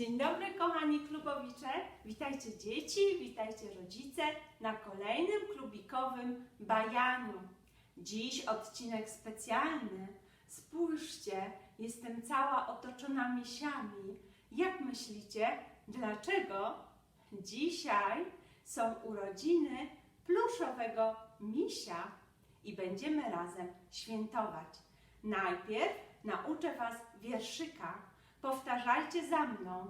Dzień dobry, kochani klubowicze. Witajcie dzieci, witajcie rodzice na kolejnym klubikowym bajaniu. Dziś odcinek specjalny. Spójrzcie, jestem cała otoczona misiami. Jak myślicie, dlaczego? Dzisiaj są urodziny pluszowego misia i będziemy razem świętować. Najpierw nauczę Was wierszyka. Powtarzajcie za mną.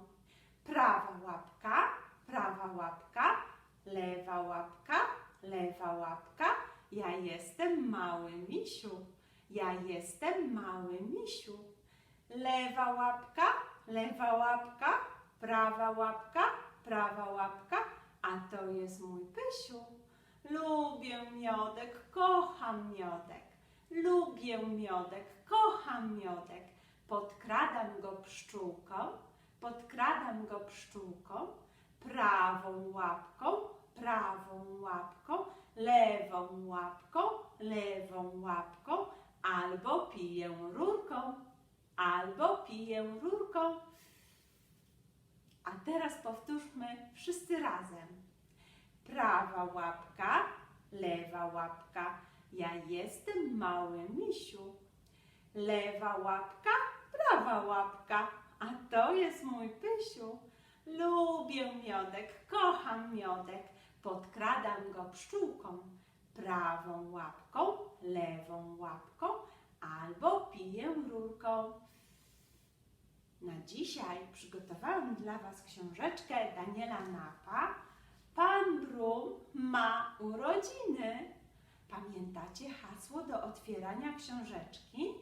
Prawa łapka, prawa łapka, lewa łapka, lewa łapka. Ja jestem mały misiu. Ja jestem mały misiu. Lewa łapka, lewa łapka, prawa łapka, prawa łapka, a to jest mój pysiu. Lubię miodek, kocham miodek. Lubię miodek, kocham miodek. Podkradam go pszczółką, podkradam go pszczółką, prawą łapką, prawą łapką, lewą łapką, lewą łapką, albo piję rurką, albo piję rurką. A teraz powtórzmy wszyscy razem. Prawa łapka, lewa łapka, ja jestem mały misiu. Lewa łapka, prawa łapka, a to jest mój pysiu. Lubię miodek, kocham miodek, podkradam go pszczółką. Prawą łapką, lewą łapką, albo piję rurką. Na dzisiaj przygotowałam dla Was książeczkę Daniela Napa. Pan Brum ma urodziny. Pamiętacie hasło do otwierania książeczki?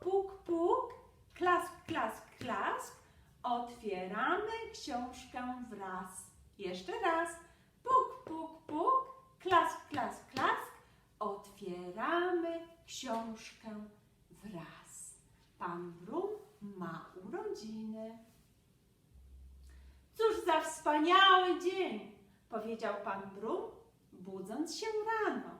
Puk, puk, klask, klask, klask. Otwieramy książkę wraz. Jeszcze raz. Puk, puk, puk, klask, klask, klask. Otwieramy książkę wraz. Pan Brum ma urodziny. Cóż za wspaniały dzień, powiedział pan Brum, budząc się rano.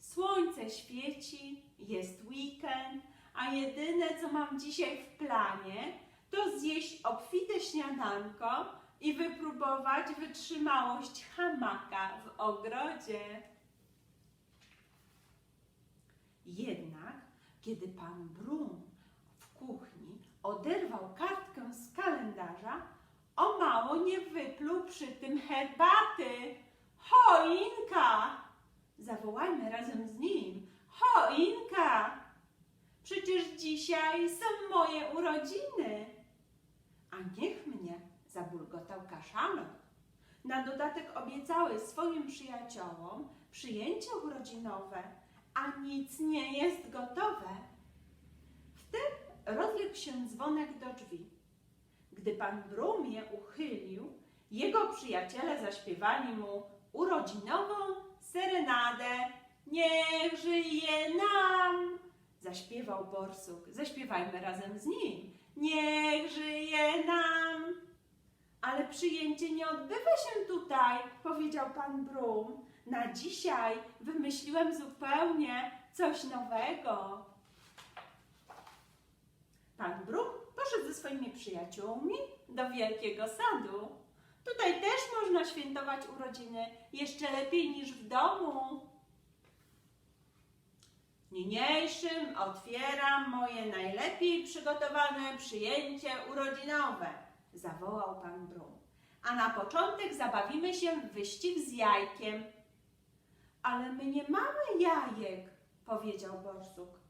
Słońce świeci, jest weekend, a jedyne co mam dzisiaj w planie, to zjeść obfite śniadanko i wypróbować wytrzymałość hamaka w ogrodzie. Jednak, kiedy pan Brum w kuchni oderwał kartkę z kalendarza, o mało nie wypluł przy tym herbaty. Choinka! Zawołajmy razem z nim. Choinka! Przecież dzisiaj są moje urodziny. A niech mnie, zabulgotał kaszalot. Na dodatek obiecały swoim przyjaciołom przyjęcie urodzinowe, a nic nie jest gotowe. Wtem rozległ się dzwonek do drzwi. Gdy pan Brum je uchylił, jego przyjaciele zaśpiewali mu urodzinową serenadę. Niech żyje nam! Zaśpiewał borsuk. Zaśpiewajmy razem z nim. Niech żyje nam! Ale przyjęcie nie odbywa się tutaj, powiedział pan Brum. Na dzisiaj wymyśliłem zupełnie coś nowego. Pan Brum poszedł ze swoimi przyjaciółmi do wielkiego sadu. Tutaj też można świętować urodziny jeszcze lepiej niż w domu. Niniejszym otwieram moje najlepiej przygotowane przyjęcie urodzinowe, zawołał pan Brum. A na początek zabawimy się w wyścig z jajkiem. Ale my nie mamy jajek, powiedział borsuk.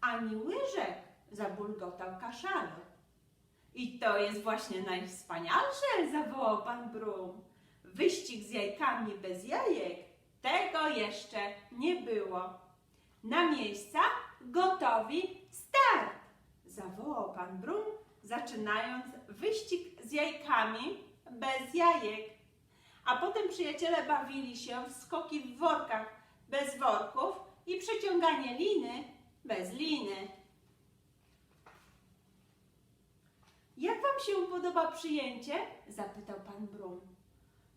Ani łyżek, zabulgotał kaszalot. I to jest właśnie najwspanialsze, zawołał pan Brum. Wyścig z jajkami bez jajek, tego jeszcze nie było. Na miejsca, gotowi, start! Zawołał pan Brum, zaczynając wyścig z jajkami bez jajek. A potem przyjaciele bawili się w skoki w workach bez worków i przeciąganie liny bez liny. Jak wam się podoba przyjęcie? zapytał pan Brum.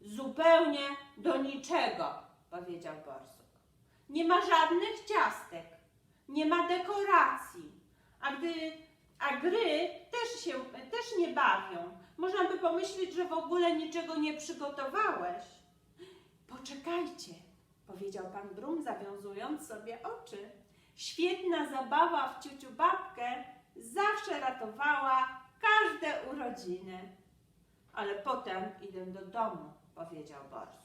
Zupełnie do niczego, powiedział borsuk. Nie ma żadnych ciastek, nie ma dekoracji. A gdy, A gry też się też nie bawią. Można by pomyśleć, że w ogóle niczego nie przygotowałeś. Poczekajcie, powiedział pan Brum, zawiązując sobie oczy. Świetna zabawa w ciuciu babkę zawsze ratowała każde urodziny. Ale potem idę do domu, powiedział Borsuk.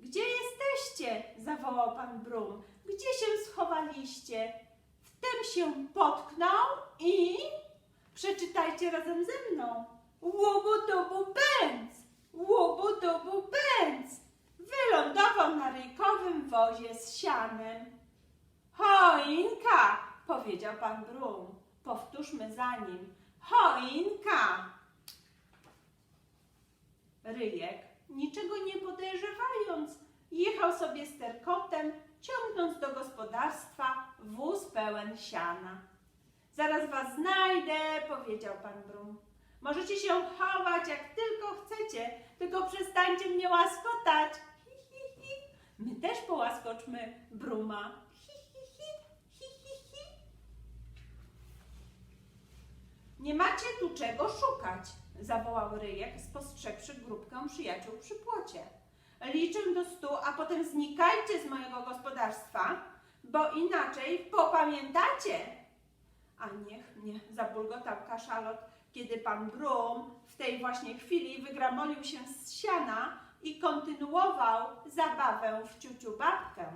Gdzie jesteście? zawołał pan Brum. Gdzie się schowaliście? Wtem się potknął i... Przeczytajcie razem ze mną. Łobutubu bęc! Łobutubu bęc! Wylądował na ryjkowym wozie z sianem. Choinka! powiedział pan Brum. Powtórzmy za nim. Choinka! Ryjek, niczego nie podejrzewając, jechał sobie sterkotem, ciągnąc do gospodarstwa wóz pełen siana. Zaraz was znajdę, powiedział pan Brum. Możecie się chować jak tylko chcecie, tylko przestańcie mnie łaskotać. Hi, hi, hi. My też połaskoczmy Bruma. Hi, hi, hi, hi, hi. Nie macie tu czego szukać, zawołał Ryjek, spostrzegłszy grupkę przyjaciół przy płocie. Liczę do stu, a potem znikajcie z mojego gospodarstwa, bo inaczej popamiętacie. A niech mnie zabulgotał kaszalot, kiedy pan Brum w tej właśnie chwili wygramolił się z siana i kontynuował zabawę w ciuciu babkę.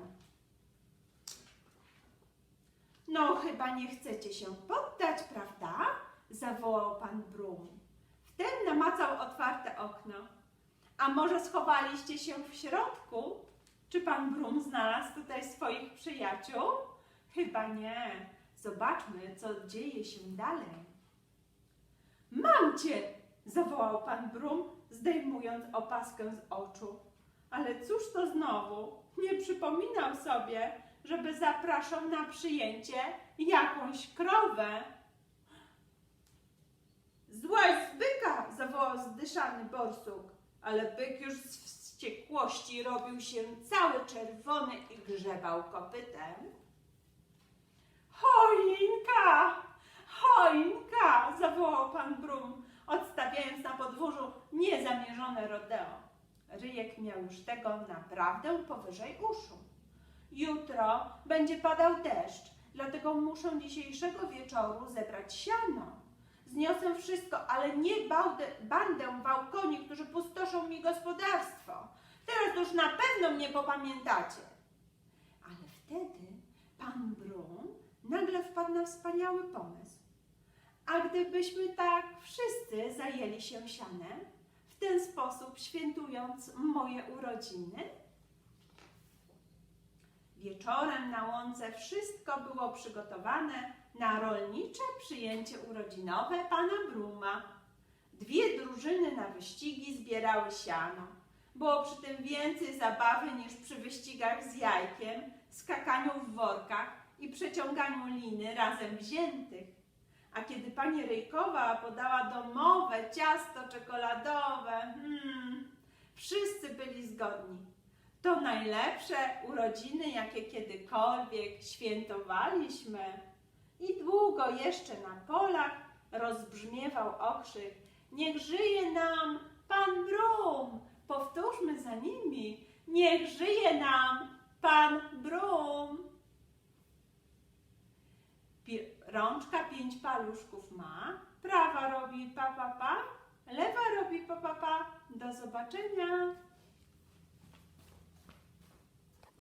No, chyba nie chcecie się poddać, prawda? zawołał pan Brum. Wtem namacał otwarte okno. A może schowaliście się w środku? Czy pan Brum znalazł tutaj swoich przyjaciół? Chyba nie. Zobaczmy, co dzieje się dalej. Mam cię! zawołał pan Brum, zdejmując opaskę z oczu. Ale cóż to znowu? Nie przypominał sobie, żeby zapraszał na przyjęcie jakąś krowę. Złaź z byka! zawołał zdyszany borsuk, ale byk już z wściekłości robił się cały czerwony i grzebał kopytem. Choinka! Choinka! zawołał pan Brum, odstawiając na podwórzu niezamierzone rodeo. Ryjek miał już tego naprawdę powyżej uszu. Jutro będzie padał deszcz, dlatego muszę dzisiejszego wieczoru zebrać siano. Zniosę wszystko, ale nie bałdę, bandę wałkoni, którzy pustoszą mi gospodarstwo. Teraz już na pewno mnie popamiętacie. Ale wtedy pan Brum nagle wpadł na wspaniały pomysł. A gdybyśmy tak wszyscy zajęli się sianem, w ten sposób świętując moje urodziny? Wieczorem na łące wszystko było przygotowane na rolnicze przyjęcie urodzinowe pana Bruma. Dwie drużyny na wyścigi zbierały siano. Było przy tym więcej zabawy niż przy wyścigach z jajkiem, skakaniu w workach i przeciąganiu liny razem wziętych. A kiedy pani Ryjkowa podała domowe ciasto czekoladowe, hmm, wszyscy byli zgodni. To najlepsze urodziny, jakie kiedykolwiek świętowaliśmy. I długo jeszcze na polach rozbrzmiewał okrzyk: Niech żyje nam pan Brum! Powtórzmy za nimi: Niech żyje nam pan Brum! Rączka pięć paluszków ma, prawa robi pa pa pa, lewa robi pa pa pa. Do zobaczenia!